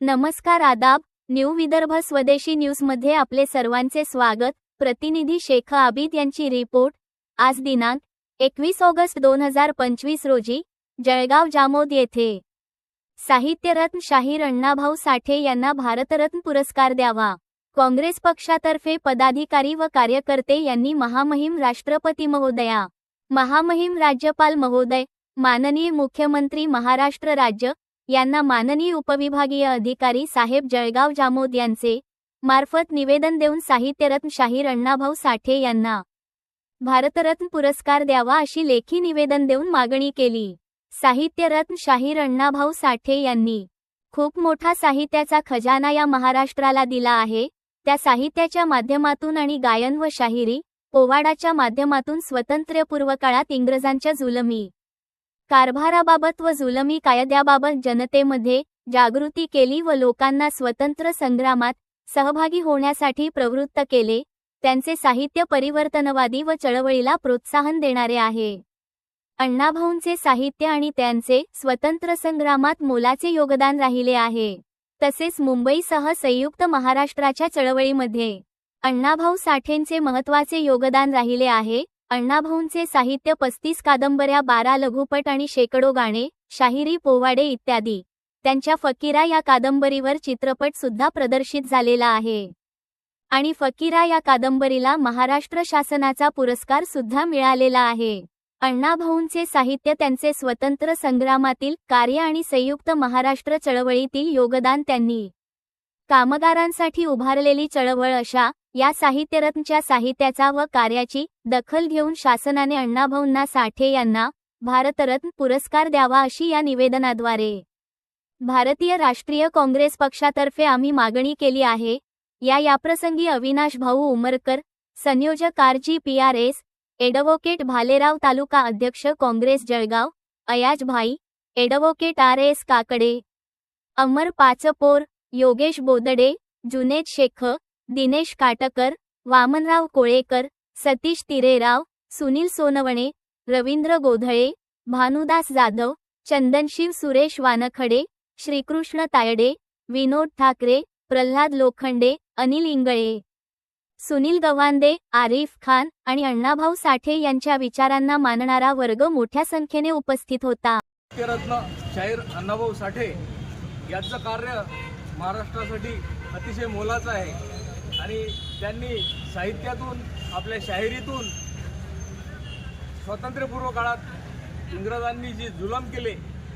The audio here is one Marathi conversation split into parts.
नमस्कार आदाब न्यू विदर्भ स्वदेशी न्यूजमध्ये आपले सर्वांचे स्वागत. प्रतिनिधी शेख आबिद यांची रिपोर्ट. आज दिनांक एकवीस ऑगस्ट दोन हजार पंचवीस रोजी जळगाव जामोद येथे. साहित्यरत्न शाहीर अण्णाभाऊ साठे यांना भारतरत्न पुरस्कार द्यावा. काँग्रेस पक्षातर्फे पदाधिकारी व कार्यकर्ते यांनी महामहिम राष्ट्रपती महोदया महामहिम राज्यपाल महोदय माननीय मुख्यमंत्री महाराष्ट्र राज्य यांना माननीय उपविभागीय अधिकारी साहेब जळगाव जामोद यांचे मार्फत निवेदन देऊन साहित्यरत्न शाहीर अण्णाभाऊ साठे यांना भारतरत्न पुरस्कार द्यावा अशी लेखी निवेदन देऊन मागणी केली. साहित्यरत्न शाहीर अण्णाभाऊ साठे यांनी खूप मोठा साहित्याचा खजाना या महाराष्ट्राला दिला आहे. त्या साहित्याच्या माध्यमातून आणि गायन व शाहिरी पोवाडाच्या माध्यमातून स्वतंत्र्यपूर्व काळात इंग्रजांच्या जुलमी कारभाराबाबत व जुलमी कायद्याबाबत जनतेमध्ये जागृती केली व लोकांना स्वतंत्र संग्रामात सहभागी होण्यासाठी प्रवृत्त केले त्यांचे साहित्य परिवर्तनवादी व चळवळीला प्रोत्साहन देणारे आहे. अण्णाभाऊंचे साहित्य आणि त्यांचे स्वतंत्र संग्रामात मोलाचे योगदान राहिले आहे. तसेच मुंबईसह संयुक्त महाराष्ट्राच्या चळवळीमध्ये. अण्णाभाऊ साठेंचे महत्त्वाचे योगदान राहिले आहे. अण्णाभाऊंचे साहित्य पस्तीस कादंबऱ्या बारा लघुपट आणि शेकडो गाणे शाहिरी पोवाडे इत्यादी. त्यांच्या फकीरा या कादंबरीवर चित्रपट सुद्धा प्रदर्शित झालेला आहे. आणि फकीरा या कादंबरीला महाराष्ट्र शासनाचा पुरस्कार सुद्धा मिळालेला आहे. अण्णाभाऊंचे साहित्य त्यांचे स्वतंत्र संग्रामातील कार्य आणि संयुक्त महाराष्ट्र चळवळीतील योगदान त्यांनी कामगारांसाठी उभारलेली चळवळ अशा या साहित्यरत्नच्या साहित्याचा व कार्याची दखल घेऊन शासनाने अण्णाभाऊंना साठे यांना भारतरत्न पुरस्कार द्यावा अशी या निवेदनाद्वारे भारतीय राष्ट्रीय काँग्रेस पक्षातर्फे आम्ही मागणी केली आहे. या याप्रसंगी अविनाश भाऊ उमरकर संयोजक R G P R S advocate Bhalerao taluka अध्यक्ष काँग्रेस जळगाव अयाज भाई आर एस काकडे अमर पाचपोर योगेश बोदडे जुनेद शेख दिनेश काटकर वामनराव कोळेकर सतीश तिरेराव सुनील सोनवणे रवींद्र गोधळे भानुदास जाधव चंदनशिव सुरेश वानखडे श्रीकृष्ण तायडे विनोद ठाकरे प्रल्हाद लोखंडे अनिल इंगळे. सुनील गवांदे आरिफ खान आणि अण्णाभाऊ साठे यांच्या विचारांना मानणारा वर्ग मोठ्या संख्येने उपस्थित होता. रत्न शाहीर अण्णाभाऊ साठे यांचं कार्य महाराष्ट्रासाठी अतिशय मोलाचं आहे. आणि त्यांनी साहित्यातून आपल्या शाहिरीतून स्वातंत्र्यपूर्व काळात इंग्रजांनी जे जुलम केले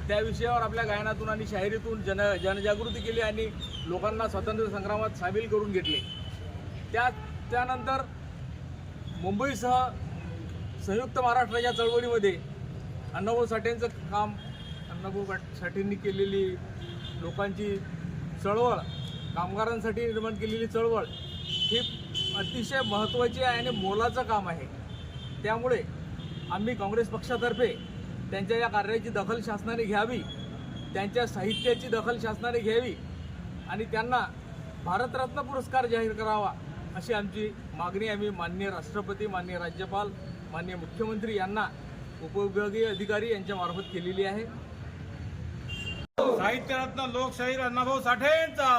त्या विषयावर आपल्या गायनातून आणि शाहिरीतून जन जनजागृती केली आणि लोकांना स्वातंत्र्य संग्रामात सामील करून घेतले. त्या त्यानंतर मुंबईसह संयुक्त महाराष्ट्राच्या चळवळीमध्ये अण्णाभाऊ साठेंचं काम अण्णाभाऊ साठेंनी केलेली लोकांची चळवळ कामगारांसाठी निर्माण केलेली चळवळ ही अतिशय महत्त्वाची आहे आणि मोलाचं काम आहे. त्यामुळे आम्ही काँग्रेस पक्षातर्फे त्यांच्या या कार्याची दखल शासनाने घ्यावी त्यांच्या साहित्याची दखल शासनाने घ्यावी आणि त्यांना भारतरत्न पुरस्कार जाहीर करावा अशी आमची मागणी आम्ही माननीय राष्ट्रपती माननीय राज्यपाल माननीय मुख्यमंत्री यांना उपविभागीय अधिकारी यांच्या मार्फत केलेली आहे. साहित्यरत्न लोकशाहीर अण्णाभाऊ साठेंचा.